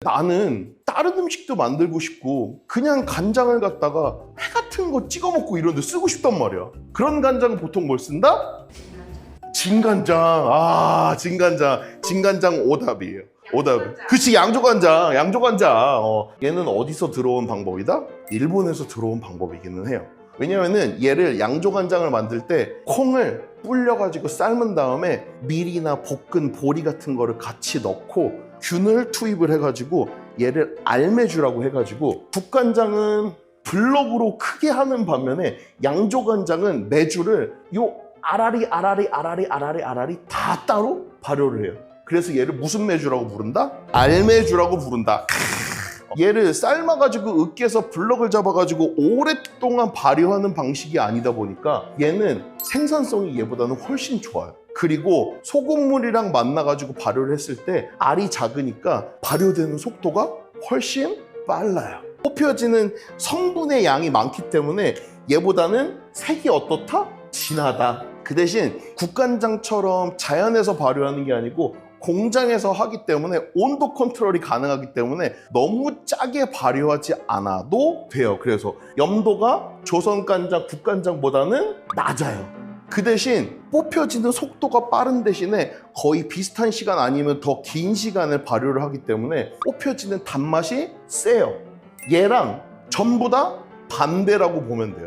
나는 다른 음식도 만들고 싶고 그냥 간장을 갖다가 회 같은 거 찍어 먹고 이런 데 쓰고 싶단 말이야. 그런 간장은 보통 뭘 쓴다? 진간장. 아, 진간장. 진간장 오답이에요. 오답. 그치, 양조간장. 양조간장. 어, 얘는 어디서 들어온 방법이다? 일본에서 들어온 방법이기는 해요. 왜냐면은 얘를 양조간장을 만들 때 콩을 불려가지고 삶은 다음에 밀이나 볶은 보리 같은 거를 같이 넣고 균을 투입을 해가지고 얘를 알매주라고 해가지고 국간장은 블럭으로 크게 하는 반면에 양조간장은 매주를 요 아라리 아라리 아라리 아라리 아라리 다 따로 발효를 해요. 그래서 얘를 무슨 매주라고 부른다? 알매주라고 부른다. 얘를 삶아가지고 으깨서 블럭을 잡아가지고 오랫동안 발효하는 방식이 아니다 보니까 얘는 생산성이 얘보다는 훨씬 좋아요. 그리고 소금물이랑 만나가지고 발효를 했을 때 알이 작으니까 발효되는 속도가 훨씬 빨라요. 뽑혀지는 성분의 양이 많기 때문에 얘보다는 색이 어떻다? 진하다. 그 대신 국간장처럼 자연에서 발효하는 게 아니고 공장에서 하기 때문에 온도 컨트롤이 가능하기 때문에 너무 짜게 발효하지 않아도 돼요. 그래서 염도가 조선간장, 국간장보다는 낮아요. 그 대신 뽑혀지는 속도가 빠른 대신에 거의 비슷한 시간 아니면 더 긴 시간을 발효를 하기 때문에 뽑혀지는 단맛이 세요. 얘랑 전부 다 반대라고 보면 돼요.